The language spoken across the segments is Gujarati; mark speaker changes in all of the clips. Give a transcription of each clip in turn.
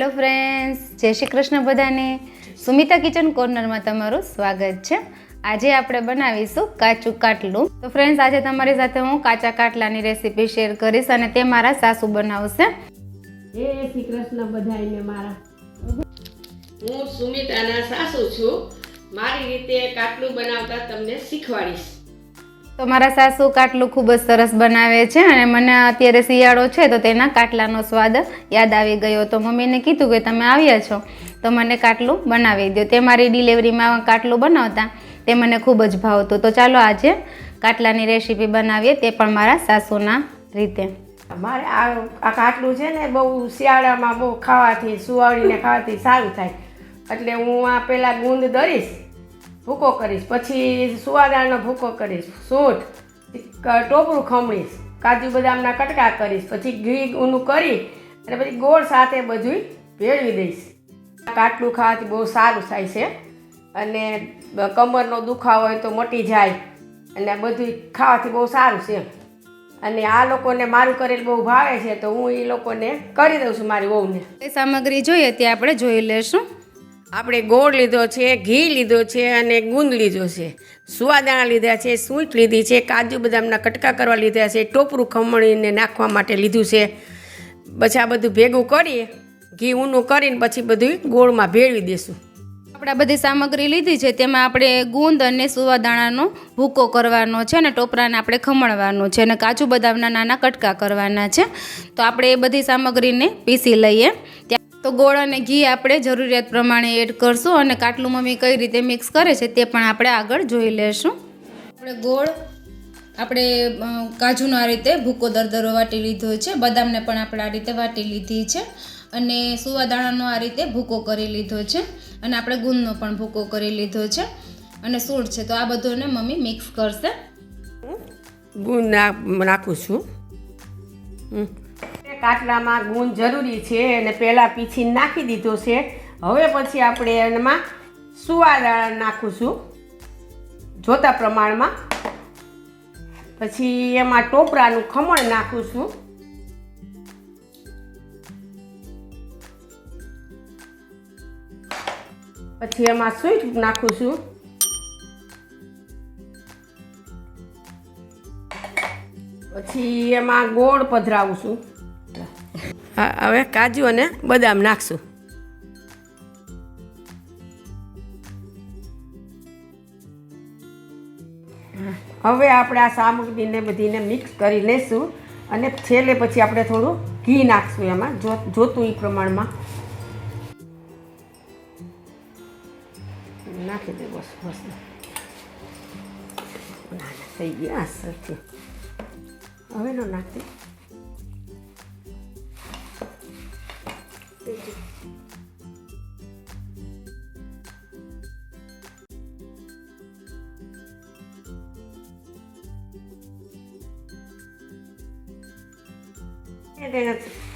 Speaker 1: જય શ્રી કૃષ્ણ બધાને. સુમિતા કિચન કોર્નરમાં તમારું સ્વાગત છે. આજે આપણે બનાવીશું કાચું કાટલું. તો ફ્રેન્ડ્સ આજે તમારી સાથે હું કાચા કાટલાની રેસીપી શેર કરીશ અને તે મારા સાસુ બનાવશે.
Speaker 2: જય શ્રી કૃષ્ણ બધાને મારા.
Speaker 3: હું સુમિતાના સાસુ છું. મારી રીતે કાટલું બનાવતા તમને શીખવાડીશ.
Speaker 1: તો મારા સાસુ કાટલું ખૂબ જ સરસ બનાવે છે અને મને અત્યારે શિયાળો છે તો તેના કાટલાનો સ્વાદ યાદ આવી ગયો. તો મમ્મીને કીધું કે તમે આવ્યા છો, તો મને કાટલું બનાવી દો તે મારી ડિલિવરીમાં કાટલું બનાવતા તે મને ખૂબ જ ભાવતું. તો ચાલો આજે કાટલાની રેસીપી બનાવીએ તે પણ મારા સાસુના રીતે.
Speaker 2: મારે આ કાટલું છે ને બહુ શિયાળામાં બહુ ખાવાથી સુવાળીને ખાવાથી સારું થાય. એટલે હું આ પહેલાં ગુંદ દરીશ ભૂકો કરીશ. પછી સુવાદાળનો ભૂકો કરીશ. સૂંઠ ટોપરું ખમણીશ. કાજુ બદામના કટકા કરીશ. પછી ઘી ઊનું કરી અને પછી ગોળ સાથે બધું ભેળવી દઈશ. કાટલું ખાવાથી બહુ સારું થાય છે. અને કમરનો દુખાવો હોય તો મટી જાય. અને બધું ખાવાથી બહુ સારું છે. અને આ લોકોને મારું કરેલ બહુ ભાવે છે, તો હું એ લોકોને કરી દઉં છું મારી વહુને.
Speaker 1: એ સામગ્રી જોઈએ તે આપણે જોઈ લેશું.
Speaker 2: આપણે ગોળ લીધો છે, ઘી લીધો છે અને ગુંદ લીધો છે. સુવાદાણા લીધા છે, સૂંઠ લીધી છે, કાજુ બદામના કટકા કરવા લીધા છે, ટોપરું ખમણીને નાખવા માટે લીધું છે. પછી આ બધું ભેગું કરી, ઘી ઊનું કરીને પછી બધું ગોળમાં ભેળવી દઈશું
Speaker 1: આપણે બધી સામગ્રી લીધી છે, તેમાં આપણે ગુંદ અને સુવાદાણાનો ભૂકો કરવાનો છે અને ટોપરાને આપણે ખમણવાનું છે અને કાજુ બદામના નાના કટકા કરવાના છે. તો આપણે એ બધી સામગ્રીને પીસી લઈએ. તો ગોળ અને ઘી આપણે જરૂરિયાત પ્રમાણે એડ કરશું અને કાટલું મમ્મી કઈ રીતે મિક્સ કરે છે તે પણ આપણે આગળ જોઈ લેશું. આપણે ગોળ આપણે કાજુનો આ રીતે ભૂકો દરદરો વાટી લીધો છે, બદામને પણ આપણે આ રીતે વાટી લીધી છે અને સુવાદાણાનો આ રીતે ભૂકો કરી લીધો છે અને આપણે ગુંદનો પણ ભૂકો કરી લીધો છે અને સૂળ છે તો આ બધોને મમ્મી મિક્સ કરશે.
Speaker 2: ગુંદ નાખું છું. કાટલામાં ગુણ જરૂરી છે અને પહેલાં પીછી નાખી દીધો છે. હવે પછી આપણે એમાં સુવાદાણા નાખું જોતા પ્રમાણમાં. પછી એમાં ટોપરાનું ખમણ નાખું છું પછી એમાં સ્વીટ નાખું છું પછી એમાં ગોળ પધરાવું છું હવે કાજુ અને બદામ નાખશું. હવે આપણે આ સામગ્રીને બધીને મિક્સ કરી લેશું અને છેલ્લે પછી આપણે થોડું ઘી નાખશું એમાં જોતું એ પ્રમાણમાં. નાખી દે બસ બસ. થઈ ગયા સરખી. હવે નો નાખતી.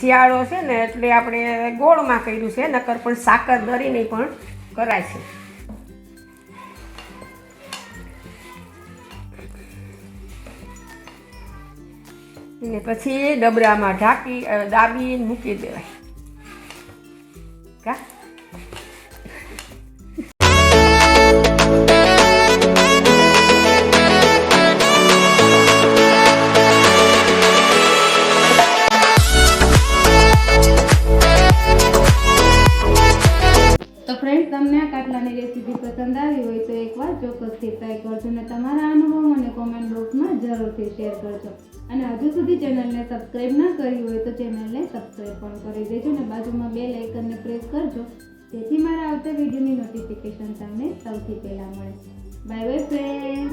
Speaker 2: શિયાળો છે ને, એટલે આપણે ગોળમાં કર્યું છે, નકર પણ સાકર દરીને પણ કરાય છે. ને પછી ડબરામાં ઢાંકી દાબી મૂકી દેવાય. કા?
Speaker 1: ફ્રેન્ડ તમને આ કાટલાની રેસીપી પસંદ આવી હોય તો એકવાર ચોક્કસથી ટ્રાય કરજો અને તમારા અનુભવ મને કોમેન્ટ બોક્સમાં જરૂરથી શેર કરજો. અને હજુ સુધી ચેનલને સબસ્ક્રાઈબ ના કરી હોય તો ચેનલને સબસ્ક્રાઈબ પણ કરી દેજો અને બાજુમાં બે લાઇકનને પ્રેસ કરજો. જેથી મારા આવતા વિડીયોની નોટિફિકેશન તમને સૌથી પહેલા મળે. Bye bye friend